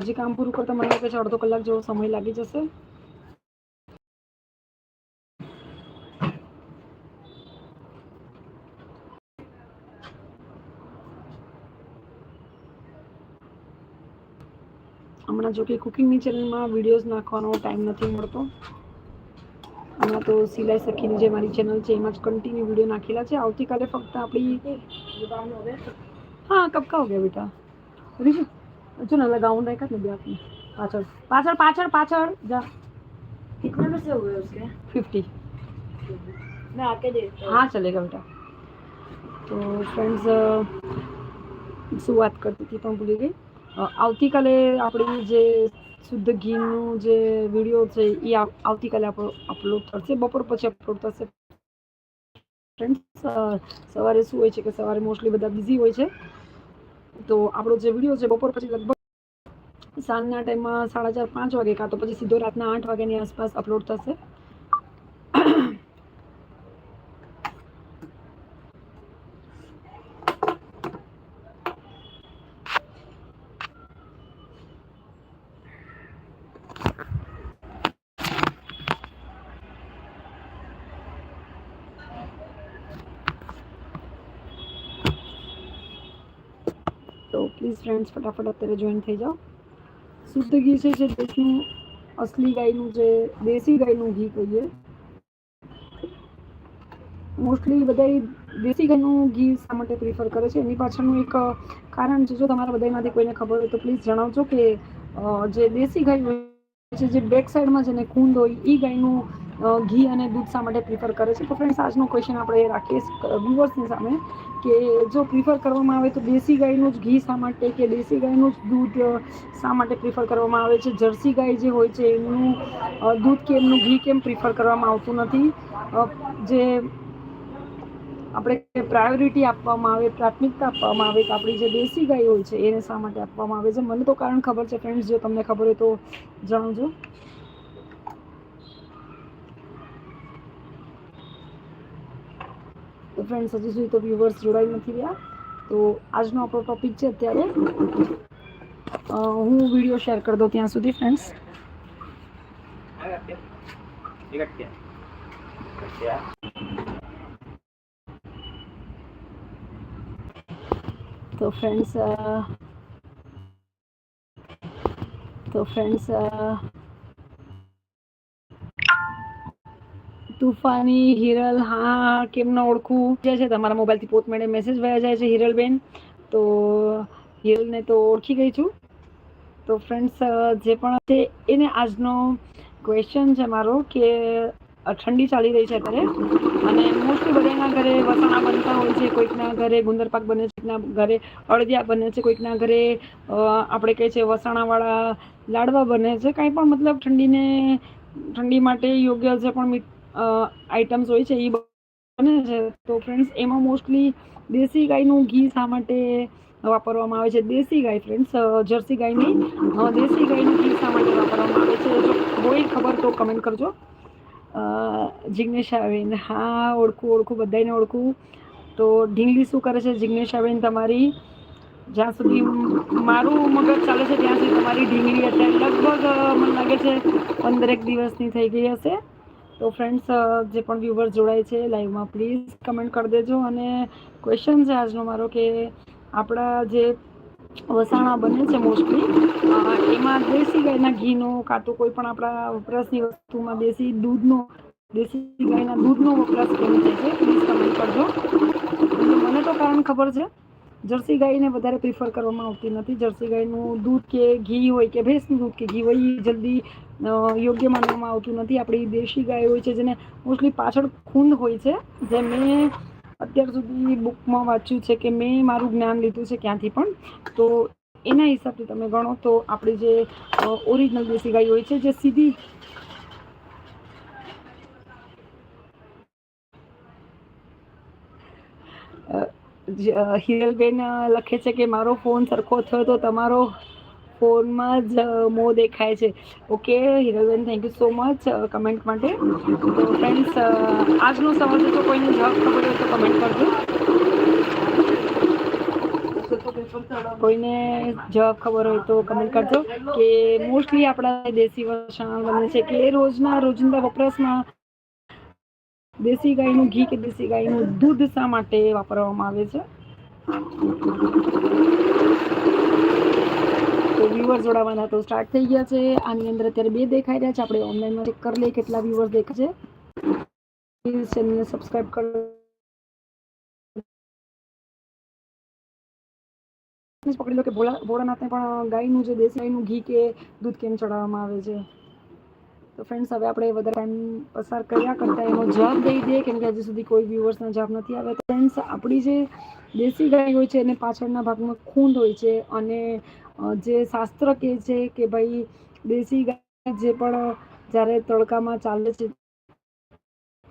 હજી કામ પૂરું કરતા મને લાગે છે અડધો કલાક જેવો સમય લાગી જશે. હમણાં જો કે કુકિંગની ચેનલમાં વિડીયોઝ નાખવાનો ટાઈમ નથી મળતો. હમણાં તો સિલાઈ સખીની જે મારી ચેનલ છે એમાં જ કન્ટિન્યુ વીડિયો નાખેલા છે. આવતીકાલે ફક્ત આપણી હા કપકા હો ગયા બેટા. बेटा ऋषि जो ना लगाउन रहेगा ना भी आपने पाचड़ पाचड़ पाचड़ पाचड़ जा कितने में से हुए उसके फिफ्टी मैं आके देखता हूँ हाँ चलेगा बेटा તો ફ્રેન્ડ્સ શું વાત કરતી હતી પણ ભૂલી ગઈ અ, આવતીકાલે આપણી જે શુદ્ધ ઘીનું જે વિડીયો છે એ આવ- આવતીકાલે આપણો અપલોડ થશે બપોર પછી અપલોડ થશે ફ્રેન્ડ્સ સવારે શું હોય છે કે સવારે મોસ્ટલી બધા બિઝી હોય છે તો આપણો જે વીડિયો છે બપોર પછી લગભગ સાંજના ટાઈમમાં સાડા ચાર પાંચ વાગે કાં તો પછી સીધો રાતના આઠ વાગ્યાની આસપાસ અપલોડ થશે તો પ્લીઝ ફ્રેન્ડ્સ ફટાફટ અત્યારે જોઈન થઈ જાઓ. શુદ્ધ ઘી છે જે દેશનું અસલી ગાયનું જે દેશી ગાયનું ઘી કહીએ. મોસ્ટલી બધા દેશી ગાયનું ઘી શા માટે પ્રિફર કરે છે? એની પાછળનું એક કારણ છે, જો તમારા બધામાંથી કોઈને ખબર હોય તો પ્લીઝ જણાવજો કે જે દેશી ગાય છે, જે બેક સાઈડમાં જેને ખૂંદ હોય એ ગાયનું ઘી અને દૂધ શા માટે પ્રિફર કરે છે? તો ફ્રેન્ડ્સ આજનો ક્વેશ્ચન આપણે રાખીએ વ્યુઅર્સની સામે કે જો પ્રિફર કરવામાં આવે તો દેશી ગાયનું જ ઘી શા માટે કે દેશી ગાયનું જ દૂધ શા માટે પ્રિફર કરવામાં આવે છે? જર્સી ગાય જે હોય છે, એમનું દૂધ કે એમનું ઘી કેમ પ્રિફર કરવામાં આવતું નથી? જે આપણે પ્રાયોરિટી આપવામાં આવે, પ્રાથમિકતા આપવામાં આવે તો આપણી જે દેશી ગાય હોય છે, એને શા માટે આપવામાં આવે છે? મને તો કારણ ખબર છે ફ્રેન્ડ્સ જો તમને ખબર હોય તો જણાવજો. તો ફ્રેન્ડ્સ હજી સુધી તો વ્યુઅર્સ જોડાઈ નથી રહ્યા. તો આજનો આપણો ટોપિક છે અત્યારે. અ, હું વીડિયો શેર કરી દઉં ત્યાં સુધી ફ્રેન્ડ્સ તો ફ્રેન્ડ્સ તો ફ્રેન્ડ્સ તુફાની, હિરલ, હા કેમ ન ઓળખું? જે છે, તમારા મોબાઈલથી પોત મેળે મેસેજ વયા જાય છે, હિરલબેન. તો હિરલને તો ઓળખી ગઈ છું. તો ફ્રેન્ડ્સ જે પણ છે, એને આજનો ક્વેશ્ચન છે મારો કે ઠંડી ચાલી રહી છે અત્યારે. અને મોસ્ટલી બધાના ઘરે વસાણા બનતા હોય છે, કોઈકના ઘરે ગુંદરપાક બને છે, કોઈકના ઘરે અળદિયા બને છે, કોઈકના ઘરે આપણે કહે છે વસાણાવાળા લાડવા બને છે. કાંઈ પણ મતલબ ઠંડીને, ઠંડી માટે યોગ્ય જે પણ આઇટમ્સ હોય છે, એ બને છે. તો ફ્રેન્ડ્સ એમાં મોસ્ટલી દેશી ગાયનું ઘી શા માટે વાપરવામાં આવે છે? દેશી ગાય ફ્રેન્ડ્સ જર્સી ગાયની દેશી ગાયનું ઘી શા માટે વાપરવામાં આવે છે? જો હોય ખબર તો કમેન્ટ કરજો. જિગ્નેશ જિજ્ઞેશાબેન હા, ઓળખું ઓળખું બધાને ઓળખું. તો ઢીંગલી શું કરે છે? જિજ્ઞેશાબેન તમારી, જ્યાં સુધી મારું મગજ ચાલે છે, ત્યાં સુધી તમારી ઢીંગલી અત્યારે લગભગ મને લાગે છે, પંદરેક દિવસની થઈ ગઈ હશે. તો ફ્રેન્ડ્સ જે પણ વ્યુવર જોડાય છે લાઈવમાં પ્લીઝ કમેન્ટ કરી દેજો અને ક્વેશ્ચન છે આજનો મારો કે આપણા જે વસાણા બને છે મોસ્ટલી એમાં દેશી ગાયના ઘીનો કાં તો કોઈ પણ આપણા વપરાશની વસ્તુમાં દેશી દૂધનો, દેશી ગાયના દૂધનો વપરાશ કેમ થાય છે પ્લીઝ કમેન્ટ કરજો. મને તો કારણ ખબર છે જર્સી ગાયને વધારે પ્રિફર કરવામાં આવતી નથી. જર્સી ગાયનું દૂધ કે ઘી હોય કે ભેંસનું દૂધ કે ઘી હોય એ જલ્દી યોગ્ય માનવામાં આવતું નથી. આપણી દેશી ગાય હોય છે જેને મોસ્ટલી પાછળ ખૂંદ હોય છે જે મેં અત્યાર સુધી બુકમાં વાંચ્યું છે કે મેં મારું જ્ઞાન લીધું છે ક્યાંથી પણ. તો એના હિસાબથી તમે ગણો તો આપણી જે ઓરિજિનલ દેશી ગાય હોય છે જે સીધી અ, હિરલબેન લખે છે કે મારો ફોન સરખો થયો તો તમારો ફોનમાં જ મો દેખાય છે. Okay, Hiralben thank you so much comment માટે. તો ફ્રેન્ડ્સ આજનો સવાલ તો કોઈને જવાબ ખબર હોય તો કમેન્ટ કરજો. કોઈને જવાબ ખબર હોય તો કમેન્ટ કરજો. કે મોસ્ટલી આપણા દેશી વસાણ બને છે કે રોજના રોજિંદા વપરાશમાં દેશી ગાયનું ઘી કે દેશી ગાયનું દૂધ શા માટે વાપરવામાં આવે છે? તો વ્યુઅર્સ જોડાવાના તો સ્ટાર્ટ થઈ ગયા છે. આની અંદર અત્યારે બે દેખાઈ રહ્યા છે. આપણે ઓનલાઈનમાં ચેક કરી લઈએ કેટલા વ્યુઅર્સ દેખાય છે. ચેનલને સબસ્ક્રાઈબ કરો પકડી લો કે ભોળા ભોળાનાથને પણ ગાયનું જે દેશી ગાયનું ઘી કે દૂધ કેમ ચડાવવામાં આવે છે? તો ફ્રેન્ડ્સ હવે આપણે વધારે ટાઈમ પસાર કર્યા કરતા એનો જવાબ દઈ દઈએ, કેમ કે હજી સુધી કોઈ વ્યુઅર્સના જવાબ નથી આવ્યા. તો ફ્રેન્ડ્સ આપણી જે દેશી ગાય હોય છે, એને પાછળના ભાગમાં ખૂંદ હોય છે અને જે શાસ્ત્ર કહે છે કે ભાઈ, દેશી ગાય જે પણ જ્યારે તડકામાં ચાલે છે,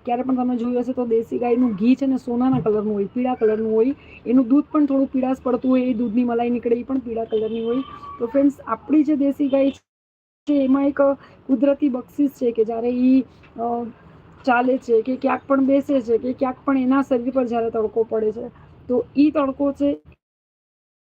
ક્યારે પણ તમે જોયું હશે તો દેશી ગાયનું ઘી છે ને સોનાના કલરનું હોય, પીળા કલરનું હોય, એનું દૂધ પણ થોડું પીળાશ પડતું હોય, એ દૂધની મલાઈ નીકળે, એ પણ પીળા કલરની હોય. તો ફ્રેન્ડ્સ આપણી જે દેશી ગાય છે, એમાં એક કુદરતી બક્ષિસ છે કે જ્યારે એ ચાલે છે કે ક્યાંક પણ બેસે છે કે ક્યાંક પણ એના શરીર પર જ્યારે તડકો પડે છે, તો એ તડકો છે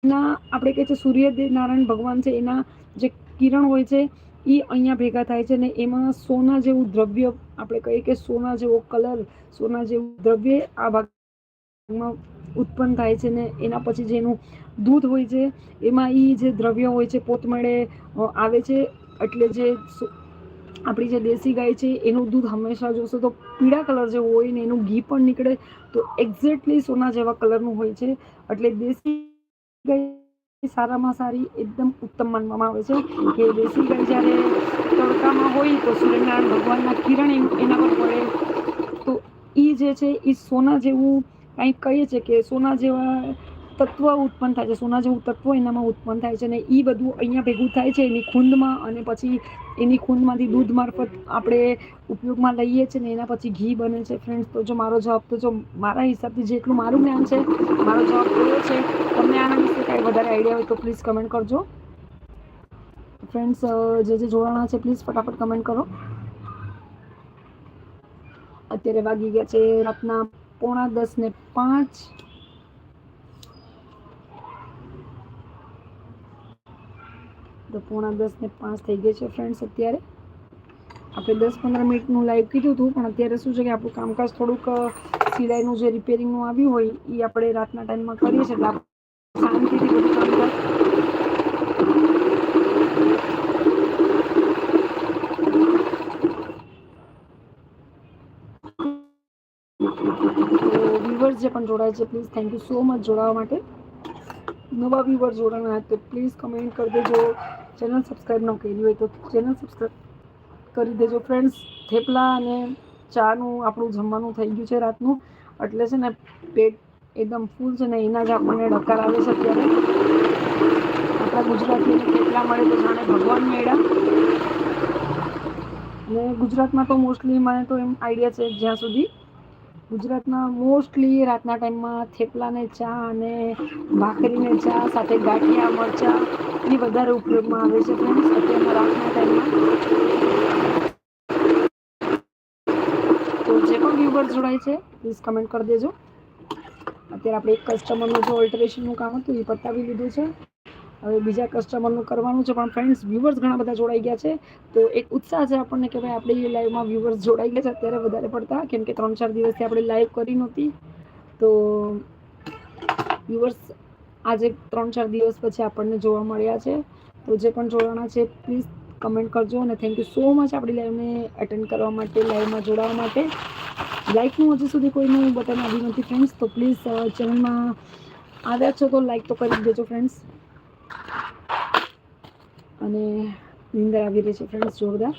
એના આપણે કહે છે સૂર્યદેવ નારાયણ ભગવાન છે, એના જે કિરણ હોય છે એ અહીંયા ભેગા થાય છે ને એમાં સોના જેવું દ્રવ્ય આપણે કહીએ કે સોના જેવો કલર, સોના જેવું દ્રવ્ય આ ભાગમાં ઉત્પન્ન થાય છે ને એના પછી જેનું દૂધ હોય છે, એમાં એ જે દ્રવ્ય હોય છે, પોતમેળે આવે છે એટલે જે આપણી જે દેશી ગાય છે, એનું દૂધ હંમેશા જોશો તો પીળા કલર જેવું હોય ને એનું ઘી પણ નીકળે, તો એક્ઝેક્ટલી સોના જેવા કલરનું હોય છે. એટલે દેશી ગાય સારામાં સારી એકદમ ઉત્તમ માનવામાં આવે છે કે દેશી ગાય જ્યારે તડકામાં હોય તો સૂર્યનારાયણ ભગવાનના કિરણ એના પર પડે. તો એ જે છે એ સોના જેવું કંઈક કહીએ છે કે સોના જેવા તત્વ ઉત્પન્ન થાય છે, સોના જેવું તત્વ એનામાં ઉત્પન્ન થાય છે અને એ બધું અહીંયા ભેગું થાય છે એની ખૂંદમાં અને પછી એની ખૂંદમાંથી દૂધ મારફત આપણે ઉપયોગમાં લઈએ છીએ ને એના પછી ઘી બને છે. ફ્રેન્ડ્સ તો જો મારો જવાબ, તો જો મારા હિસાબથી જેટલું મારું જ્ઞાન છે, મારો જવાબ કયો છે, તમને આના વિશે કાંઈ વધારે આઈડિયા હોય તો પ્લીઝ કમેન્ટ કરજો. ફ્રેન્ડ્સ જે જે જોડાણા છે પ્લીઝ ફટાફટ કમેન્ટ કરો. અત્યારે વાગી ગયા છે રાતના પોણા દસ ને પાંચ. તો પોણા દસ ને પાંચ થઈ ગઈ છે ફ્રેન્ડ્સ અત્યારે. આપણે દસ પંદર મિનિટનું લાઈવ કીધું હતું, પણ અત્યારે શું છે કે આપણું કામકાજ થોડુંક સિલાઈનું જે રિપેરિંગનું આવ્યું હોય એ આપણે રાતના ટાઈમમાં કરીએ છીએ, એટલે શાંતિથી બધું વ્યુઅર્સ જે પણ જોડાય છે please thank you so much જોડાવા માટે. નવા વ્યુઅર જોડાના હોય તો પ્લીઝ કમેન્ટ કરી દેજો. ચેનલ સબસ્ક્રાઈબ ન કરી હોય તો ચેનલ સબસ્ક્રાઈબ કરી દેજો ફ્રેન્ડ્સ થેપલા અને ચાનું આપણું જમવાનું થઈ ગયું છે રાતનું. એટલે છે ને પેટ એકદમ ફૂલ છે ને એના જ આપણને ડકાર આવે છે અત્યારે. આપણા ગુજરાતીને થેપલા મળે તો જાણે ભગવાન મેળા. અને ગુજરાતમાં તો મોસ્ટલી મને તો એમ આઈડિયા છે જ્યાં સુધી ગુજરાતમાં મોસ્ટલી રાતના ટાઈમમાં થેપલાને ચા અને ભાખરીને ચા, સાથે ગાંઠિયા, મરચા એ વધારે ઉપયોગમાં આવે છે ફ્રેન્ડ્સ અત્યારના રાતના ટાઈમમાં. તો જે પણ વ્યુવર જોડાય છે પ્લીઝ કમેન્ટ કરી દેજો. અત્યારે આપણે એક કસ્ટમરનું જો ઓલ્ટરેશનનું કામ હતું, એ પતાવી લીધું છે. હવે બીજા કસ્ટમરનું કરવાનું છે, પણ ફ્રેન્ડ્સ વ્યુવર્સ ઘણા બધા જોડાઈ ગયા છે. તો એક ઉત્સાહ છે આપણને કે ભાઈ આપણી લાઈવમાં વ્યૂવર્સ જોડાઈ ગયા છે, અત્યારે વધારે પડતા, કેમ કે ત્રણ ચાર દિવસથી આપણે લાઈવ કરી નહોતી. તો વ્યૂવર્સ આજે ત્રણ ચાર દિવસ પછી આપણને જોવા મળ્યા છે. તો જે પણ જોડાણા છે પ્લીઝ કમેન્ટ કરજો અને થેન્ક યુ સો મચ આપણી લાઈવને અટેન્ડ કરવા માટે લાઈવમાં જોડાવા માટે. લાઈકનું હજી સુધી કોઈનું બટન આવ્યું નથી ફ્રેન્ડ્સ તો પ્લીઝ ચેનલમાં આવ્યા છો તો લાઈક તો કરી દેજો ફ્રેન્ડ્સ અને નીંદર આવી રહી છે ફ્રેન્ડ્સ જોરદાર.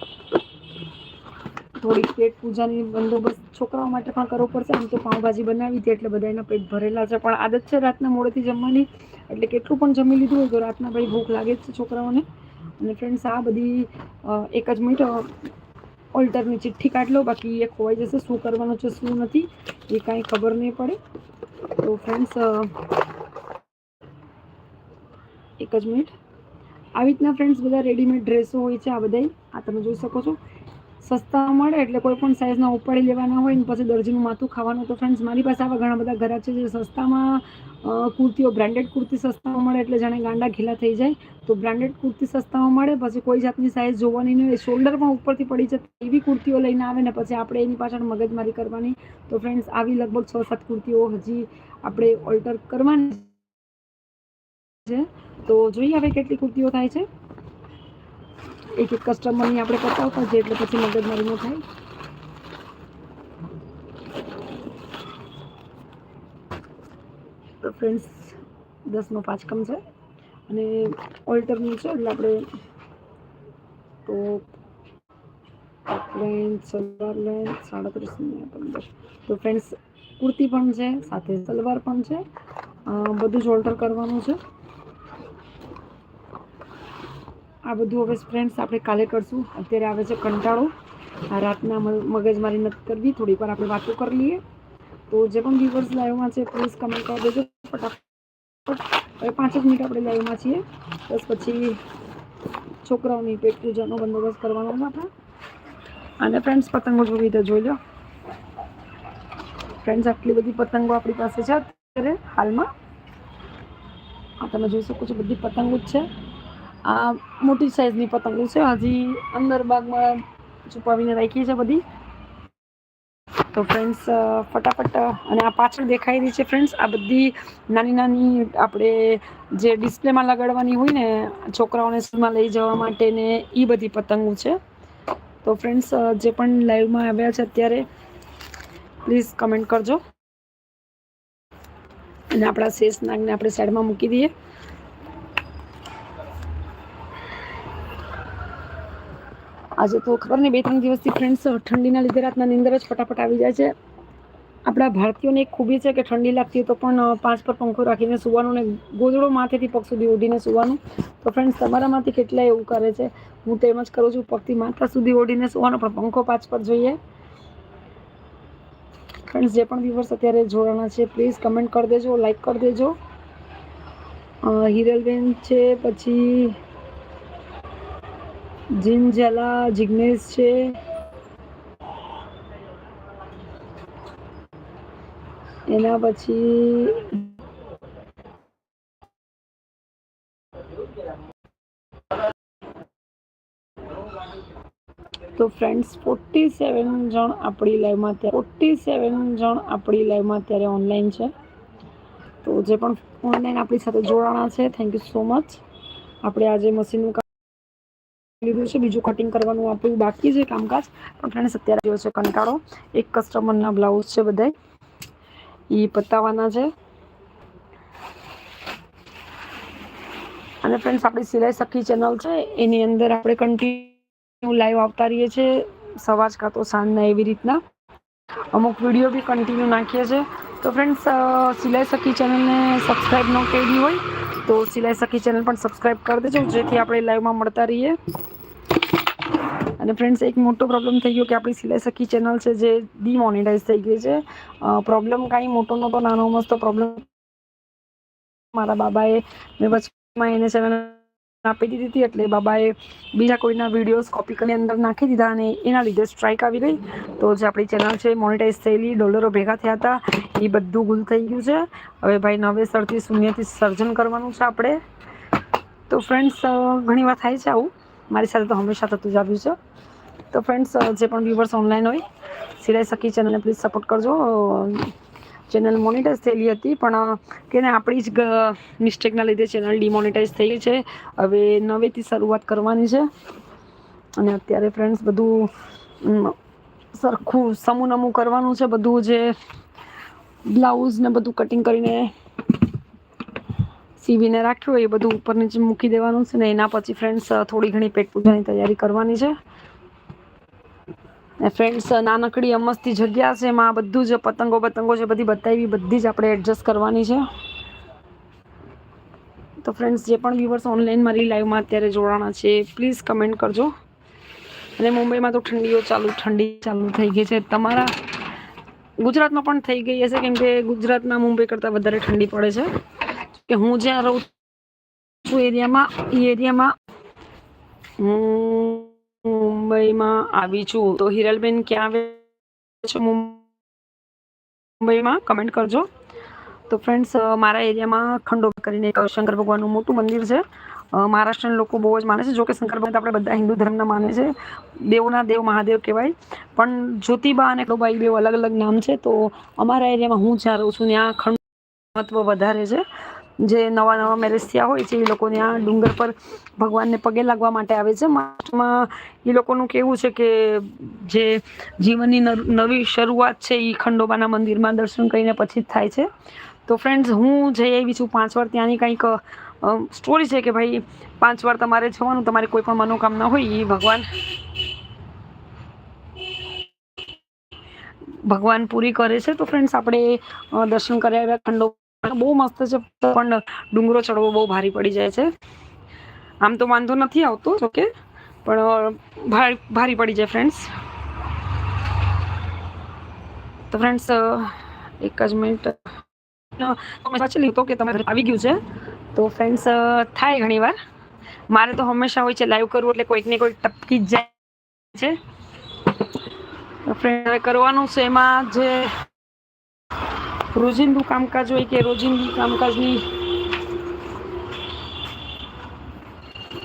થોડીક પેટ પૂજાની બંદોબસ્ત છોકરાઓ માટે પણ કરવો પડશે. આમ તો પાઉંભાજી બનાવી હતી એટલે બધા એના પેટ ભરેલા છે, પણ આદત છે રાતના મોડેથી જમવાની. એટલે કેટલું પણ જમી લીધું હોય તો રાતના ભાઈ ભૂખ લાગે છે છોકરાઓને. અને ફ્રેન્ડ્સ આ બધી એક જ મિનિટ ઓલ્ટરની ચિઠ્ઠી કાઢ લો. બાકી એ ખોવાઈ જશે. શું કરવાનું છે, શું નથી, એ કાંઈ ખબર નહીં પડે. તો ફ્રેન્ડ્સ એક જ મિનિટ. આવી રીતના ફ્રેન્ડ્સ બધા રેડીમેડ ડ્રેસો હોય છે આ બધાય. આ તમે જોઈ શકો છો. સસ્તા મળે એટલે કોઈ પણ સાઇઝના ઉપાડી લેવાના હોય ને પછી દરજીનું માથું ખાવાનું તો ફ્રેન્ડ્સ મારી પાસે આવા ઘણા બધા ઘરા છે જે સસ્તામાં કુર્તીઓ બ્રાન્ડેડ કુર્તી સસ્તામાં મળે એટલે જાણે ગાંડા ઘીલા થઈ જાય. તો બ્રાન્ડેડ કુર્તી સસ્તામાં મળે, પછી કોઈ જાતની સાઇઝ જોવાની નહીં હોય. શોલ્ડર પણ ઉપરથી પડી જતી એવી કુર્તીઓ લઈને આવે ને પછી આપણે એની પાછળ મગજમારી કરવાની. તો ફ્રેન્ડ્સ આવી લગભગ છ સાત કુર્તીઓ હજી આપણે ઓલ્ટર કરવાની છે. તો જોઈએ હવે કેટલી કુર્તીઓ થાય છે. એક એક કસ્ટમરની આપણે પતાવતા જઈએ એટલે પછી મગજમારી ન થાય. તો ફ્રેન્ડ્સ દસનો પાંચકમ છે. અને ઓલ્ટરનું છે એટલે આપણે તો લેન્થ સલવાર લેન્થ સાડત્રીસ પંદર તો ફ્રેન્ડ્સ કુર્તી પણ છે, સાથે સલવાર પણ છે. બધું જ ઓલ્ટર કરવાનું છે. આ બધું હવે ફ્રેન્ડ્સ આપણે કાલે કરશું. અત્યારે આવે છે કંટાળો. આ રાતના મગજમારી નથી કરવી. થોડીક વાર આપણે વાતો કરી લઈએ. તો જે પણ વ્યુવર્સ લાઈવમાં છે પ્લીઝ કમેન્ટ કરી દેજો. ફટાફટ. હવે પાંચ જ મિનિટ આપણે લાઈવમાં છીએ. બસ પછી છોકરાઓની પેટ પૂજાનો બંદોબસ્ત કરવાનો હતા અને ફ્રેન્ડ્સ પતંગો જોવી તો જોઈ લો. ફ્રેન્ડ્સ આટલી બધી પતંગો આપણી પાસે છે અત્યારે, હાલમાં. આ તમે જોઈ શકો છો, બધી પતંગો જ છે. આ મોટી સાઈઝની પતંગો છે. હજી અંદર બાગમાં છુપાવીને રાખી છે બધી. તો ફ્રેન્ડ્સ ફટાફટ અને આ પાછળ દેખાઈ રહી છે ફ્રેન્ડ્સ આ બધી નાની નાની આપણે જે ડિસ્પ્લેમાં લગાડવાની હોય ને, છોકરાઓને સ્કૂલમાં લઈ જવા માટે ને એ બધી પતંગો છે. તો ફ્રેન્ડ્સ જે પણ લાઈવમાં આવ્યા છે અત્યારે પ્લીઝ કમેન્ટ કરજો. અને આપણા શેષ નાગને આપણે સાઈડમાં મૂકી દઈએ. આજે તો ખબર નહીં બે ત્રણ દિવસથી ફ્રેન્ડ્સ ઠંડીના લીધે રાતના નીંદર જ ફટાફટ આવી જાય છે. આપણા ભારતીયોને એક ખૂબી છે કે ઠંડી લાગતી હોય તો પણ પાંચ પર પંખો રાખીને સુવાનું ને ગોદડો માથેથી પગ સુધી ઓઢીને સુવાનું. તો ફ્રેન્ડ્સ તમારામાંથી કેટલા એવું કરે છે? હું તો એમ જ કરું છું, પગથી માથા સુધી ઓઢીને સુવાનો, પણ પંખો પાંચ પર જોઈએ. ફ્રેન્ડ્સ જે પણ વ્યુવર્સ અત્યારે જોડાણા છે પ્લીઝ કમેન્ટ કરી દેજો લાઇક કરી દેજો. હિરલબેન છે, પછી જીન ઝાલા જિગ્નેશ છે. એના પછી તો ફ્રેન્ડ્સ, ફોર્ટી સેવન જણ આપણી લાઈવમાં અત્યારે ફોર્ટી સેવન જણ આપણી લાઈવમાં અત્યારે ઓનલાઈન છે. તો જે પણ ઓનલાઈન આપણી સાથે જોડાણા છે થેન્ક યુ સો મચ આપણે આજે મશીનનું લીધું છે. બીજું કટિંગ કરવાનું આપણું બાકી છે કામકાજ. પણ ફ્રેન્ડ્સ અત્યારે જો છે કંટાળો. એક કસ્ટમરના બ્લાઉઝ છે બધાય. એ પતાવવાના છે. અને ફ્રેન્ડ્સ આપણી સિલાઈ સખી ચેનલ છે. એની અંદર આપણે કન્ટિન્યુ લાઈવ આવતા રહીએ છીએ સવાજ કાં તો સાંજના એવી રીતના. અમુક વીડિયો બી કન્ટિન્યુ નાખીએ છીએ તો ફ્રેન્ડ્સ સિલાઈ સખી ચેનલને સબસ્ક્રાઈબ ન કરી હોય તો સિલાઈ સખી ચેનલ પણ સબસ્ક્રાઈબ કરી દેજો, જેથી આપણે લાઈવમાં મળતા રહીએ. અને ફ્રેન્ડ્સ એક મોટો પ્રોબ્લેમ થઈ ગયો કે આપણી સિલાઈ સખી ચેનલ છે જે ડિમોનિટાઈઝ થઈ ગઈ છે. પ્રોબ્લેમ કાંઈ મોટો નહોતો, નાનો મસ્તો પ્રોબ્લેમ મારા બાબાએ મેં વચમાં એને ચેનલ આપી દીધી હતી એટલે બાબાએ બીજા કોઈના વિડીયોઝ કોપી કરીને અંદર નાખી દીધા અને એના લીધે સ્ટ્રાઇક આવી ગઈ. તો જે આપણી ચેનલ છે મોનિટાઈઝ થયેલી, ડોલરો ભેગા થયા હતા, એ બધું ગુલ થઈ ગયું છે. હવે ભાઈ નવેસરથી શૂન્યથી સર્જન કરવાનું છે આપણે. તો ફ્રેન્ડ્સ ઘણી વાર થાય છે આવું. મારી સાથે તો હંમેશા થતું જ આવ્યું છે. તો ફ્રેન્ડ્સ જે પણ વ્યૂવર્સ ઓનલાઈન હોય, સિલાઈ સખી ચેનલને પ્લીઝ સપોર્ટ કરજો. ચેનલ મોનિટાઈઝ થયેલી હતી, પણ કે આપણી જ મિસ્ટેકના લીધે ચેનલ ડિમોનિટાઈઝ થઈ છે. હવે નવેથી શરૂઆત કરવાની છે. અને અત્યારે ફ્રેન્ડ્સ બધું સરખું સમૂહ કરવાનું છે. બધું જે બ્લાઉઝ ને બધું કટિંગ કરીને સીવીને રાખ્યું એ બધું ઉપર નીચે મૂકી દેવાનું છે ને એના પછી ફ્રેન્ડ્સ થોડી ઘણી પેટ પૂજાની તૈયારી કરવાની છે. ફ્રેન્ડ્સ નાનકડી અમસ્તી જગ્યા છે, એમાં બધું જ પતંગો પતંગો છે બધી બતાવી, બધી જ આપણે એડજસ્ટ કરવાની છે. તો ફ્રેન્ડ્સ જે પણ વ્યુવર્સ ઓનલાઈન મારી લાઈવમાં અત્યારે જોડાણા છે પ્લીઝ કમેન્ટ કરજો. અને મુંબઈમાં તો ઠંડીઓ ચાલુ, ઠંડી ચાલુ થઈ ગઈ છે. તમારા ગુજરાતમાં પણ થઈ ગઈ હશે, કેમ કે ગુજરાતમાં મુંબઈ કરતાં વધારે ઠંડી પડે છે. કે હું જ્યાં રહું છું એરિયામાં, એ એરિયામાં મુંબઈમાં આવી છું. તો હિરલબેન ક્યાં આવે છે મુંબઈમાં? કમેન્ટ કરજો. તો ફ્રેન્ડ્સ મારા એરિયામાં ખંડો કરીને એક શંકર ભગવાનનું મોટું મંદિર છે. મહારાષ્ટ્રના લોકો બહુ જ માને છે. જોકે શંકર ભગવાન આપણે બધા હિન્દુ ધર્મના માને છે. દેવના દેવ મહાદેવ કહેવાય. પણ જ્યોતિબા અને ખંડોબા બે અલગ અલગ નામ છે. તો અમારા એરિયામાં હું જ્યાં રહું છું ત્યાં ખંડ મહત્ત્વ વધારે છે. જે નવા નવા મેરેજ થયા હોય છે, એ લોકો ત્યાં ડુંગર પર ભગવાનને પગે લાગવા માટે આવે છે. મહારાષ્ટ્રમાં એ લોકોનું કેવું છે કે જે જીવનની નવી શરૂઆત છે એ ખંડોબાના મંદિરમાં દર્શન કરીને પછી જ થાય છે. તો ફ્રેન્ડ્સ હું જઈ આવી છું પાંચ વાર. ત્યાંની કંઈક સ્ટોરી છે કે ભાઈ, પાંચ વાર તમારે જવાનું, તમારી કોઈ પણ મનોકામના હોય એ ભગવાન ભગવાન પૂરી કરે છે. તો ફ્રેન્ડ્સ આપણે દર્શન કર્યા ખંડો બહુ મસ્ત છે, પણ ડુંગરો ચડવો બહુ ભારી પડી જાય છે. આમ તો વાંધો નથી આવતો ઓકે પણ ભારી પડી જાય ફ્રેન્ડ્સ તો ફ્રેન્ડ્સ એક જ મિનિટ તમે વાંચી લીધું કે તમે આવી ગયું છે? તો ફ્રેન્ડ્સ થાય ઘણીવાર મારે તો હંમેશા હોય છે લાઈવ કરવું, એટલે કોઈક ને કોઈક ટપકી જ જાય છે. ફ્રેન્ડ કરવાનું છે એમાં જે રોજિંદુ કામકાજ હોય કે રોજિંદુ કામકાજની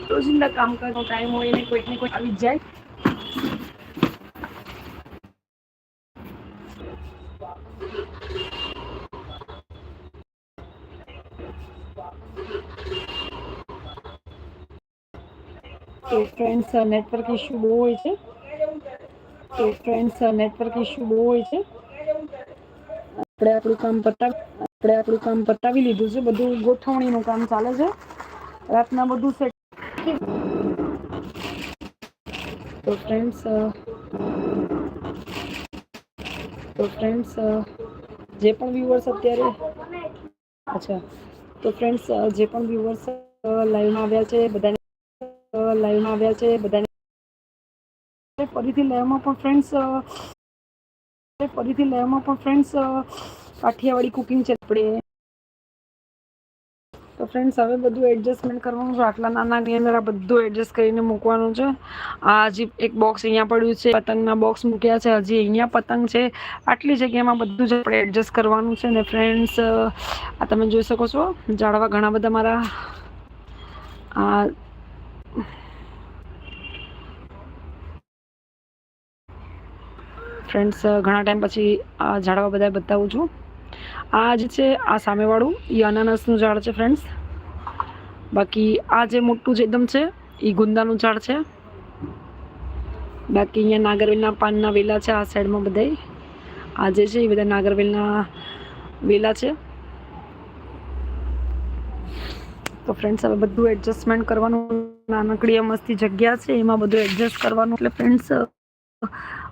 રોજિંદા કામકાજનો ટાઈમ હોય એને કોઈક ને કોઈક આવી જ જાય. તો ફ્રેન્ડ્સ નેટવર્ક ઇશ્યુ બહુ હોય છે. તો ફ્રેન્ડ્સ નેટવર્ક ઇશ્યુ બહુ હોય છે. આપણે આપણું કામ પતાવ આપણે આપણું કામ પતાવી લીધું છે. બધું ગોઠવણીનું કામ ચાલે છે. રાતના બધું સેટ તો ફ્રેન્ડ્સ તો ફ્રેન્ડ્સ જે પણ વ્યુઅર્સ અત્યારે અચ્છા, તો ફ્રેન્ડ્સ જે પણ વ્યુઅર્સ લાઈવમાં આવ્યા છે, બધાને લાઈવમાં આવ્યા છે, બધાને ફરીથી લાઈવમાં પણ ફ્રેન્ડ્સ ફરીથી લેવામાં પણ ફ્રેન્ડ્સ કાઠિયાવાડી કુકિંગ છે આપણે. તો ફ્રેન્ડ્સ હવે બધું એડજસ્ટમેન્ટ કરવાનું છે. આટલા નાના ની અંદર આ બધું એડજસ્ટ કરીને મૂકવાનું છે. આ હજી એક બોક્સ અહીંયા પડ્યું છે. પતંગના બોક્સ મૂક્યા છે. હજી અહીંયા પતંગ છે. આટલી જગ્યામાં બધું જ આપણે એડજસ્ટ કરવાનું છે. ને ફ્રેન્ડ્સ આ તમે જોઈ શકો છો. જાળવા ઘણા બધા મારા, આ ફ્રેન્ડ્સ ઘણા ટાઈમ પછી આ ઝાડવા બધા બતાવું છું. આ જે છે આ સામેવાળું એ અનાનસનું ઝાડ છે ફ્રેન્ડ્સ બાકી આ જે મોટું જે એકદમ છે એ ગુંદાનું ઝાડ છે. બાકી અહીંયા નાગરવેલના પાનના વેલા છે, આ સાઈડમાં બધાય. આ જે છે એ બધા નાગરવેલના વેલા છે. તો ફ્રેન્ડ્સ હવે બધું એડજસ્ટમેન્ટ કરવાનું, નાનકડી મસ્તી જગ્યા છે, એમાં બધું એડજસ્ટ કરવાનું. એટલે ફ્રેન્ડ્સ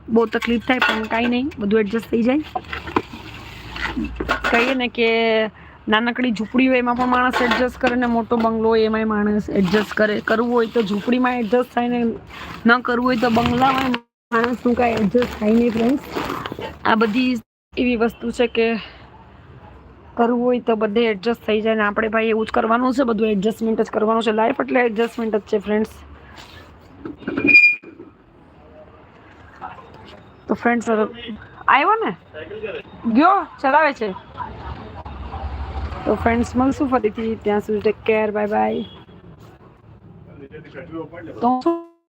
બહુ તકલીફ થાય, પણ કાંઈ નહીં. બધું એડજસ્ટ થઈ જાય. કહીએ ને કે નાનકડી ઝૂંપડી હોય એમાં પણ માણસ એડજસ્ટ કરે ને મોટો બંગલો હોય એમાંય માણસ એડજસ્ટ કરે. કરવું હોય તો ઝૂંપડીમાં એડજસ્ટ થાય ને ન કરવું હોય તો બંગલામાં માણસનું કાંઈ એડજસ્ટ થાય નહીં ફ્રેન્ડ્સ આ બધી એવી વસ્તુ છે કે કરવું હોય તો બધે એડજસ્ટ થઈ જાય ને આપણે ભાઈ એવું જ કરવાનું છે, બધું એડજસ્ટમેન્ટ જ કરવાનું છે. લાઈફ એટલે એડજસ્ટમેન્ટ જ છે ફ્રેન્ડ્સ તો ફ્રેન્ડ્સ આવ્યો ને? ગયો, ચલાવે છે. તો ફ્રેન્ડ્સ મળશું ફરીથી ત્યાં સુધી. ટેક કેર બાય બાય તો શું